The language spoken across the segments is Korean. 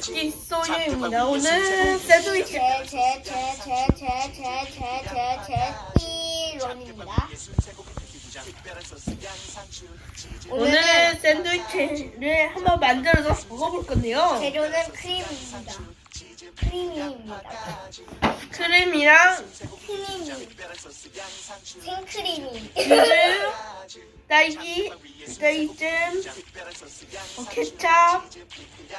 소유입니다. 오늘 샌드위치 제제제제제제제제제 삐론입니다. 오늘은 샌드위치를 한번 만들어서 먹어볼 건데요. 재료는 크림입니다. 크림입니다. 크림이랑 크림이 생크림이 귤, 딸기, 레이즘, 어, 케찹,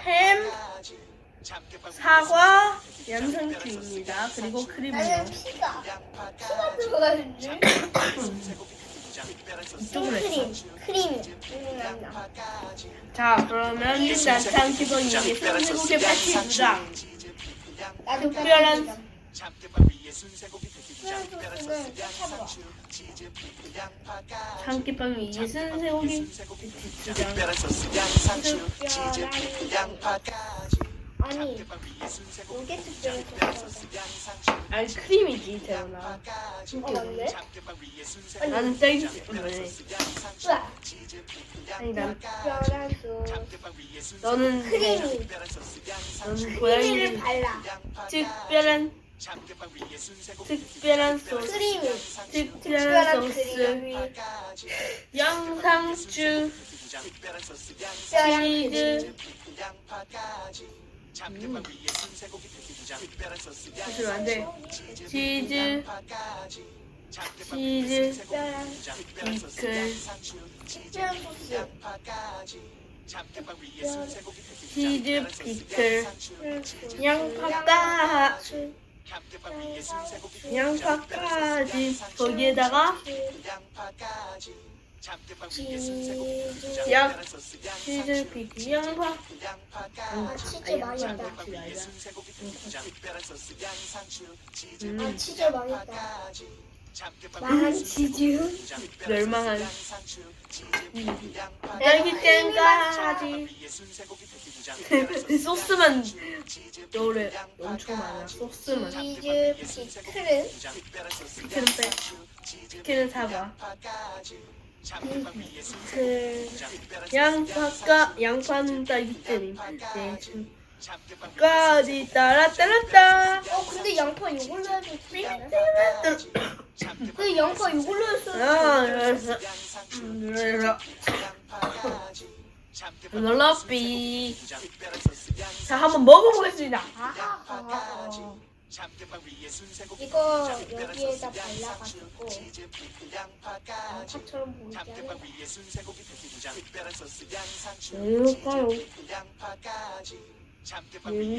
햄, 사과, 양상추입니다. 그리고 크림이요. 피가 피가 들어가는 줄 이쪽으로 했어. 크림 크림이 음, 자, 그러면 일단 장기범이 손세국의 파티입니다. 나도 특별한 참깨빵 위에 쓴 새우기 특별한 소스 양상추 치즈 양파까지 아니 이게 특별한 소스 아니 크림이지 재훈아. 어 맞네? 나는 딸기 때문에. 우와. 아니 난 특별한 소스 너는 크림이 너는 크림을 고양이 발라. 특별한 특별한 소스. 크림이 특별한 특별한 소스. 크림이 양상추. 특별한 치즈 음. 아, 그래서 안 돼. 치즈, 치즈, 피클, 치즈, 피클, 양파가, 양파까지 거기에다가 치즈 양 치즈 피클 양파 아 치즈 맛있다. 음, 아 치즈 맛있다. 망한 치즈? 멸망한 음. 딸기잼까지. 소스만 노래 엄청 많아. 소스만. 치즈 피클은? 치킨은 빼. 치킨은 사과 그 양파가 양파는 딸기잼이 네. 까지 따라 따랐다 어 근데 양파 이걸로 해도 되네 근데 양파 이걸로 했어도 아 돼. 그래서 그래서 롤러비 자 한번 먹어보겠습니다. 아, 이거 여기에다 발라가지고 양파처럼 보이게 이럴까요?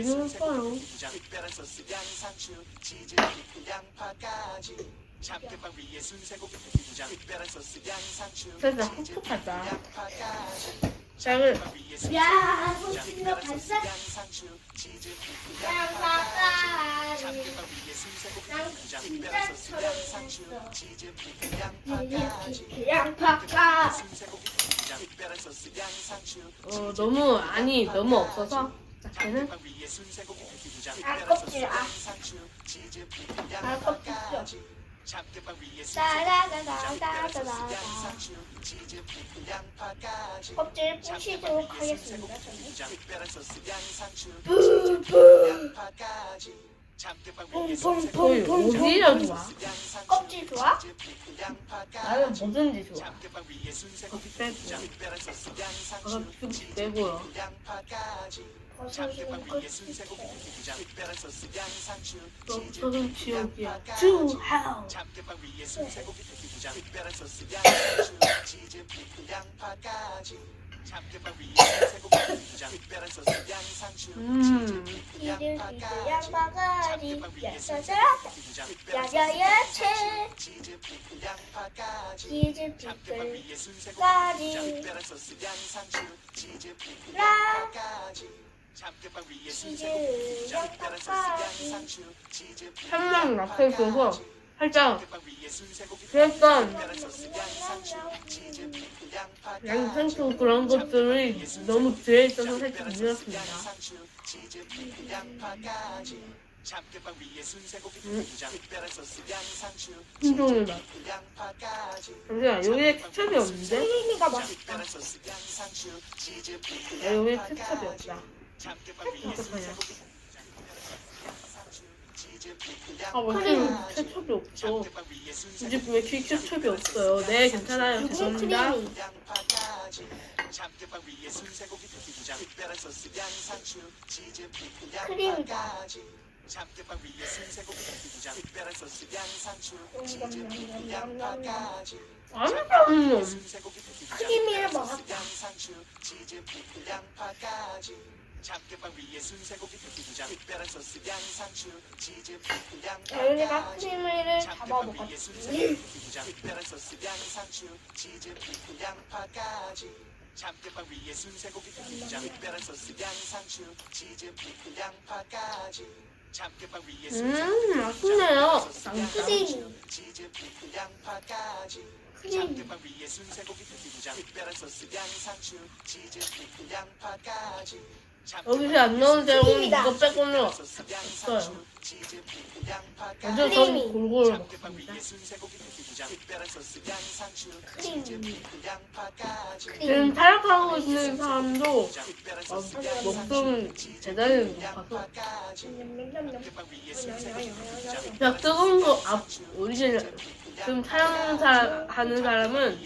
이럴까요? 잡대빵 위에 순세고기 두장 특별한 소스 양상추. 그래서 후폭하자. 자, 그 야 소스가 발사. 양파까지 양파까 어. 너무 아니 너무 없어서 자 걔는? 아. 껍질 아, 아 껍질 껍질 부시도록 하겠습니다. 저는. 부부 거의 어디가 좋아? 껍질 좋아? 나는 뭐든지 좋아 거기 빼고 거기 빼고요 너는 지옥이야 투 하우 음 이들 이들 양파가리 야사사라 야야야채 치즈 피클까지 라 치즈 양파까지 한명 낙서 있어서 살짝 그랬던 양상추 그런 것들이 너무 뒤에 있어서 살짝 밀었습니다. hin종의 맛 잠시만 여기에 케첩이 없는데? 크림이가 맛있다. 야, 여기에 케첩이 없다. 어떡하냐. 아, 뭐 왜이렇 케첩이 없어? 이제 왜 이렇게 케첩이 없어요? 네, 괜찮아요. 죄송합니다. 크림. 크림이에요, 뭐. 참깨빵 위에 순세고기 두두장 특별한 소스 양상추 치즈 프 양. 당연히 막크림을 잡아먹었지. 두두장 특별한 소스 양상추 치즈 프 양파까지. 참깨빵 위에 순세고기 두두장 특별한 소스 양상추 치즈 프 양파까지. 참깨빵 위에 순세고기 음, 맛있네요. 양푸딩. 치즈 프 양파까지. 참깨빵 위에 순세고기 두두장 특별한 소스 양상추 치즈 프 양파까지. 여기서 안 나오는 대로는 이거 빼고는 없어요. 완전 전 골고루 먹습니다. 크림. 지금 크림. 타락하고 있는 사람도 어, 목숨 대단히 높아서 냠냠냠냠. 뜨거운 거 앞, 우리 지금 타락하는 사람, 하는 사람은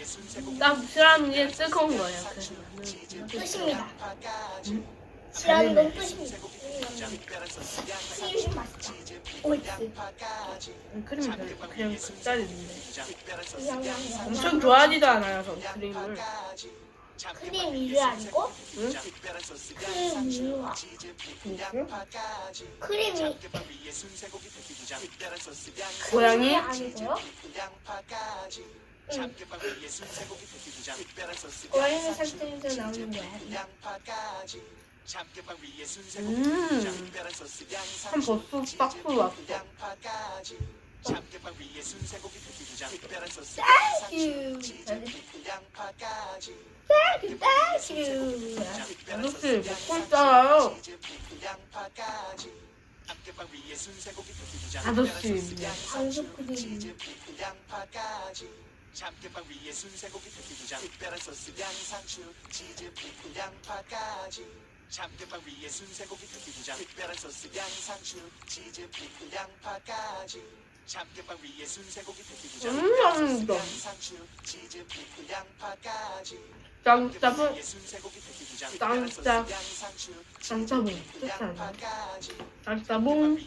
딱 싫어하는 게 뜨거운 거예요. 그래서 나는 끝입니다. 음. 싫어하는 건 끝입니다. 크림이 맛있다. 오이스. 크림이 별로 그냥 극달인데 그냥 엄청 좋아하지도 않아요. 전 크림을. 크림 위를 아니고 응? 크림 위와 크림이 고양이? 아니고요. 고양이 살점에서 나오는 거야. 참깨빵 위에 순세고기 음참 버스 딱스 왔어. 땡큐. 땡큐 땡큐. 아저씨 아저씨 아저씨 한소크림 위에 순세고기 특별한 소스 양상추 치즈 피클 양파까지. 참깨파 위에 순세고기 특기장 특별한 소스 양상추 치즈 피클 양파까지. 참깨파 위에 순세고기 특기장 음, 맛있다. 양상추 치즈 피클 양파까지. 짬짜부 짬짜 짬짜부 짬짜부 짬짜부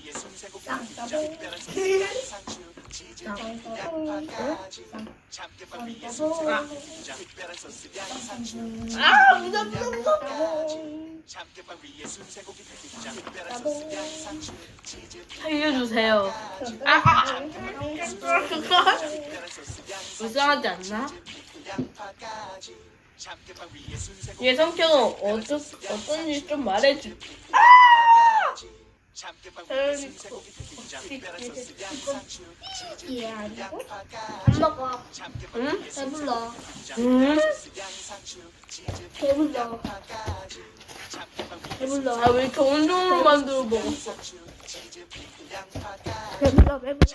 소스 양상추 치즈 살려주세요. 아, 아, 아. 불쌍하지 않나? 얘 성격은 어떠, 어떤지 좀 말해줘. 예 아니고 밥 먹어. 응? 배불러. 음? 배불러. 배불러. 아, 왜 이렇게 온종으로 만들어 먹었어? 배불러 배불러.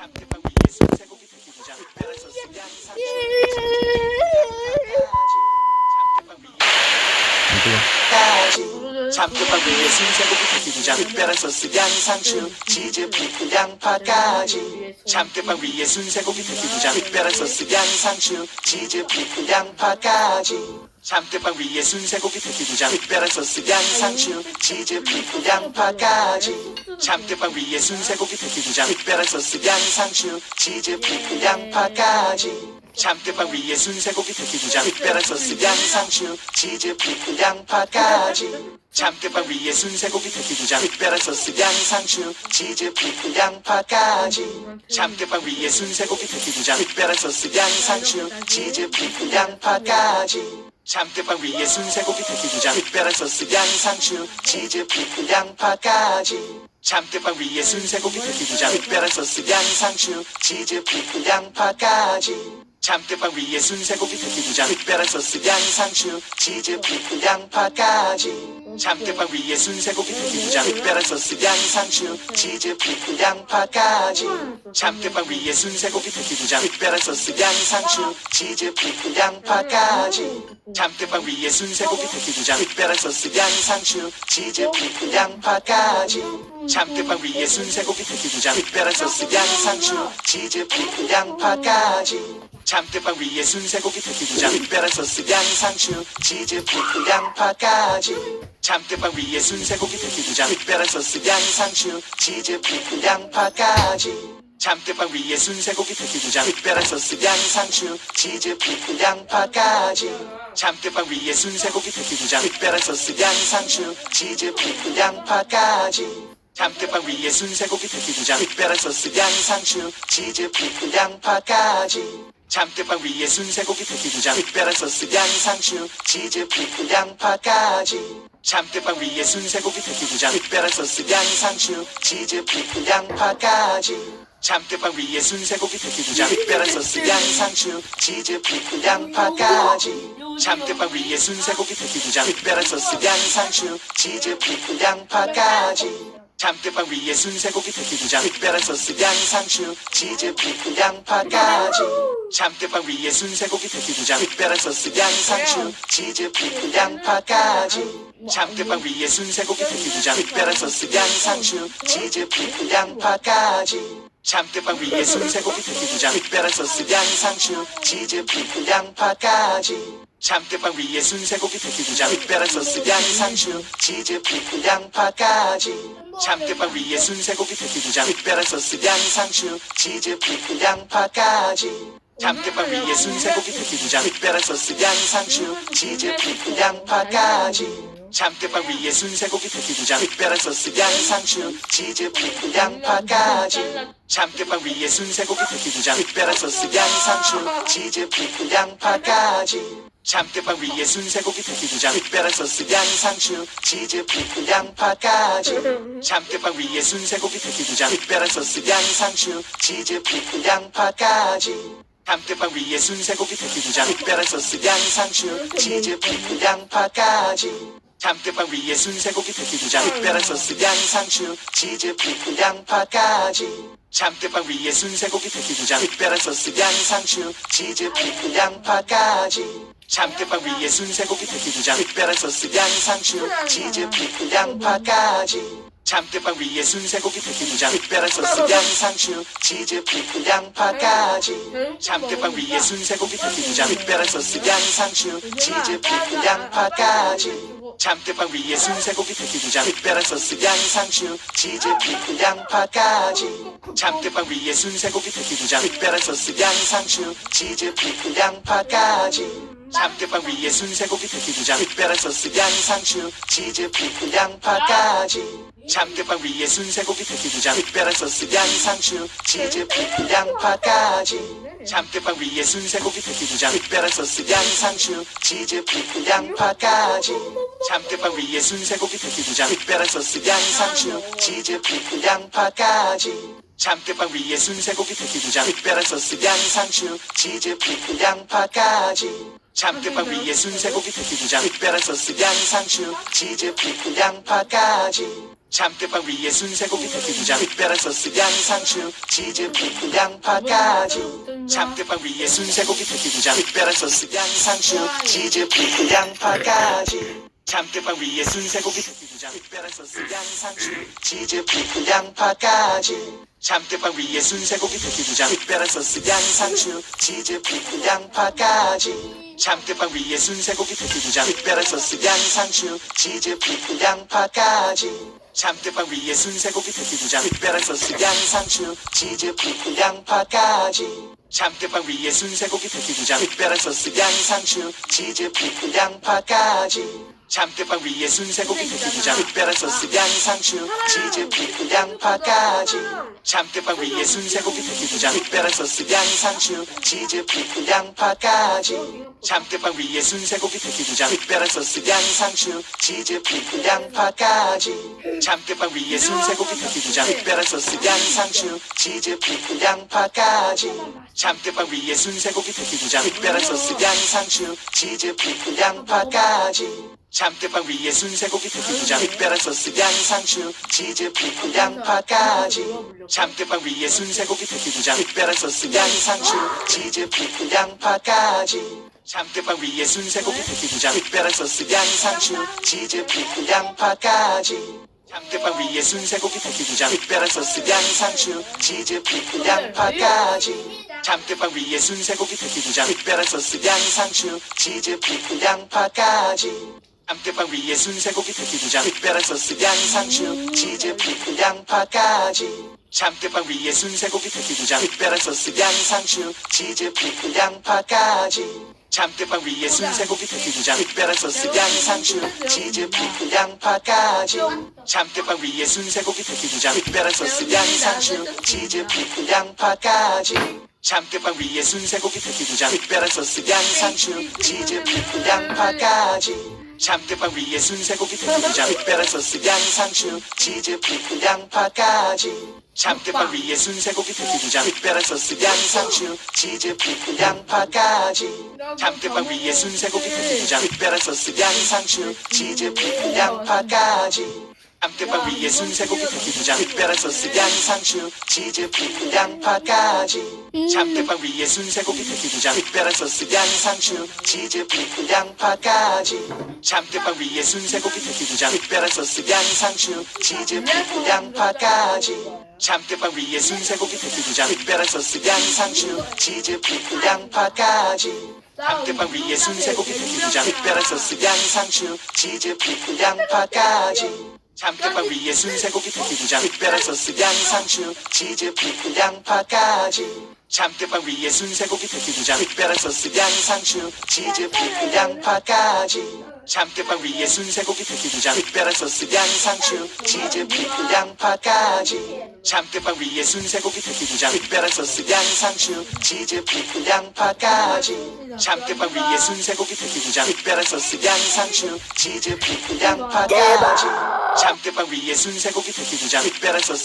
참깨빵 위에 순세고기 특기장 특별한 소스 양상추 치즈 피클 양파까지. 참깨빵 위에 순세고기 특기장 특별한 소스 양상추 치즈 피클 양파까지. 참깨빵 위에 순세고기 특기장 특별한 소스 양상추 치즈 피클 양파까지. 참깨빵 위에 순세고기 특기장 특별한 소스 양상추 치즈 피클 양파까지 참깨빵 위에 순세고기 특기장 특별한 소스 양상추 치즈 피클 양파까지. 참깨빵 위에 순세고기 특기장 특별한 소스 양상추 치즈 피클 양파까지. 참깨빵 위에 순세고기 특기장 특별한 소스 양상추 치즈 피클 양파까지. 참깨빵 위에 순세고기 특기장 특별한 소스 양상추 치즈 피클 양파까지. 참깨빵 위에 순세고기 특기장 특별한 소스 양상추 치즈 피클 양파까지 참깨빵 위에 순세고기 특기장 특별한 소스 양상추 치즈 피클 양파까지. 참깨빵 위에 순세고기 두장 특별한 소스 양상추 치즈 피클 양파까지. 참깨빵 위에 순세고기 두장 특별한 소스 양상추 치즈 피클 양파까지. 참깨빵 위에 순세고기 두장 특별한 소스 양상추 치즈 피클 양파까지. 참깨빵 위에 순세고기 두장 특별한 소스 양상추 치즈 피클 양파까지 참깨빵 위에 순세고기 특기 두장. 특별한 소스 양상추 치즈 피클 양파까지. 참깨빵 위에 순세고기 특기 두장. 특별한 소스 양상추 치즈 피클 양파까지. 참깨빵 위에 순세고기 특기 두장. 특별한 소스 양상추 치즈 피클 양파까지. 참깨빵 위에 순세고기 특기 두장. 특별한 소스 양상추 치즈 피클 양파까지. 참깨빵 위에 순세고기 특기 두장. 특별한 소스 양상추 치즈 피클 양파까지 참깨빵 위에 순세고기 특기 두장 특별한 소스 양상추 치즈 피클 양파까지. 참깨빵 위에 순세고기 특기 두장 특별한 소스 양상추 치즈 피클 양파까지. 참깨빵 위에 순세고기 특기 두장 특별한 소스 양상추 치즈 피클 양파까지. 참깨빵 위에 순세고기 특기 두장 특별한 소스 양상추 치즈 피클 양파까지 참깨빵 위에 순세고기 특기 두장 특별한 소스 양상추 치즈 피클 양파까지. 참깨빵 위에 순세고기 특기 두장 특별한 소스 양상추 치즈 피클 양파까지. 참깨빵 위에 순세고기 특기 두장 특별한 소스 양상추 치즈 피클 양파까지. 참깨빵 위에 순세고기 특기 두장 특별한 소스 양상추 치즈 피클 양파까지 참깨빵 위에 순세고기 두장 특별한 소스 양상추 치즈 피클 양파까지. 참깨빵 위에 순세고기 두장 특별한 소스 양상추 치즈 피클 양파까지. 참깨빵 위에 순세고기 두장 특별한 소스 양상추 치즈 피클 양파까지. 참깨빵 위에 순세고기 두장 특별한 소스 양상추 치즈 피클 양파까지. 참깨빵 위에 순세고기 두장 특별한 소스 양상추 치즈 피클 양파까지 참깨빵 위에 순세고기 특기 두장 특별한 소스 양상추 치즈 피클 양파까지. 참깨빵 위에 순세고기 특기 두장 특별한 소스 양상추 치즈 피클 양파까지. 참깨빵 위에 순세고기 특기 두장 특별한 소스 양상추 치즈 피클 양파까지. 참깨빵 위에 순세고기 특기 두장 특별한 소스 양상추 치즈 피클 양파까지. 참깨빵 위에 순세고기 특기 두장 특별한 소스 양상추 치즈 피클 양파까지 참깨빵 위에 순세고기 특기 두장. 특별한 소스 양상추 치즈 피클 양파까지. 참깨빵 위에 순세고기 특기 두장. 특별한 소스 양상추 치즈 피클 양파까지. 참깨빵 위에 순세고기 특기 두장. 특별한 소스 양상추 치즈 피클 양파까지. 참깨빵 위에 순세고기 특기 두장. 특별한 소스 양상추 치즈 피클 양파까지. 참깨빵 위에 순세고기 특기 두장. 특별한 소스 양상추 치즈 피클 양파까지 참깨빵 위에 순세고기 두장 특별한 소스 양상추 치즈 피클 양파까지. 참깨빵 위에 순세고기 두장 특별한 소스 양상추 치즈 피클 양파까지. 참깨빵 위에 순세고기 두장 특별한 소스 양상추 치즈 피클 양파까지. 참깨빵 위에 순세고기 두장 특별한 소스 양상추 치즈 피클 양파까지. 참깨빵 위에 순세고기 두장 특별한 소스 양상추 치즈 피클 양파까지 참깨빵 위에 순세고기 특기 두장. 특별한 소스 양상추 치즈 피클 양파까지. 참깨빵 위에 순세고기 특기 두장. 특별한 소스. 양상추 치즈 피클 양파까지. 참깨빵 위에 순세고기 특기 두장. 특별한 소스. 양상추 치즈 피클 양파까지. 참깨빵 위에 순세고기 특기 두장. 특별한 소스. 양상추 치즈 피클 양파까지. 참깨빵 위에 순세고기 특기 두장. 특별한 소스. 양상추 치즈 피클 양파까지 참깨빵 위에 순세고기 특기 두장 특별한 소스 양상추 치즈 피클 양파까지. 참깨빵 위에 순세고기 특기 두장 특별한 소스 양상추 치즈 피클 양파까지. 참깨빵 위에 순세고기 특기 두장 특별한 소스 양상추 치즈 피클 양파까지 참깨빵 위에 순세고기 두장 특별한 소스 양상추 치즈 피클 양파까지. 참깨빵 위에 순세고기 두장 특별한 소스 양상추 치즈 피클 양파까지. 참깨빵 위에 순세고기 두장 특별한 소스 양상추 치즈 피클 양파까지. 참깨빵 위에 순세고기 두장 특별한 소스 양상추 치즈 피클 양파까지. 참깨빵 위에 순세고기 두장 특별한 소스 양상추 치즈 피클 양파까지 참깨빵 위에 순세고기 패티두장 특별한 소스 양상추 치즈 피클 양파까지. 참깨빵 위에 순세고기 패티두장 특별한 소스 양상추 치즈 피클 양파까지. 참깨빵 위에 순세고기 패티두장 특별한 소스 양상추 치즈 피클 양파까지. 참깨빵 위에 순세고기 패티두장 특별한 소스 양상추 치즈 피클 양파까지. 참깨빵 위에 순세고기 패티두장 특별한 소스 양상추 치즈 피클 양파까지 참깨빵 위에 순세고기 패티두장. 특별한 소스 양상추 치즈 피클 양파까지. 참깨빵 위에 순세고기 패티두장. 특별한 소스 양상추 치즈 피클 양파까지. 참깨빵 위에 순세고기 패티두장. 특별한 소스 양상추 치즈 피클 양파까지. 참깨빵 위에 순세고기 패티두장. 특별한 소스 양상추 치즈 피클 양파까지. 참깨빵 위에 순세고기 패티두장. 특별한 소스 양상추 치즈 피클 양파까지 참깨빵 위에 순세고기 패티두장 특별한 소스 양상추 치즈 피클 양파까지. 참깨빵 위에 순세고기 패티두장 특별한 소스 양상추 치즈 피클 양파까지. 참깨빵 위에 순세고기 패티두장 특별한 소스 양상추 치즈 피클 양파까지 참깨빵 위에 순세고기 패티두장. 특별한 소스 양상추 치즈 피클 양파까지. 참깨빵 위에 순세고기 패티두장. 특별한 소스 양상추 치즈 양파까지. 참깨빵 위에 순세고기 패티두장. 특별한 소스 양상추 치즈 피클 양파까지. 참깨빵 위에 순세고기 패티두장. 특별한 소스 양상추 치즈 피클 양파까지. 참깨빵 위에 순세고기 패티두장. 특별한 소스 양상추 치즈 피클 양파까지 참깨빵 위에 순세고기 패티두장 특별한 소스 양상추 치즈 피클 양파까지. 참깨빵 위에 순세고기 패티두장 특별한 소스 양상추 치즈 피클 양파까지. 참깨빵 위에 순세고기 패티두장 특별한 소스 양상추 치즈 피클 양파까지. 참깨빵 위에 순세고기 패티두장 특별한 소스 양상추 치즈 피클 양파까지. 참깨빵 위에 순세고기 패티두장 특별한 소스 양상추 치즈 피클 양파까지 참깨빵 위에 순세고기 패티 두장 특별한 소스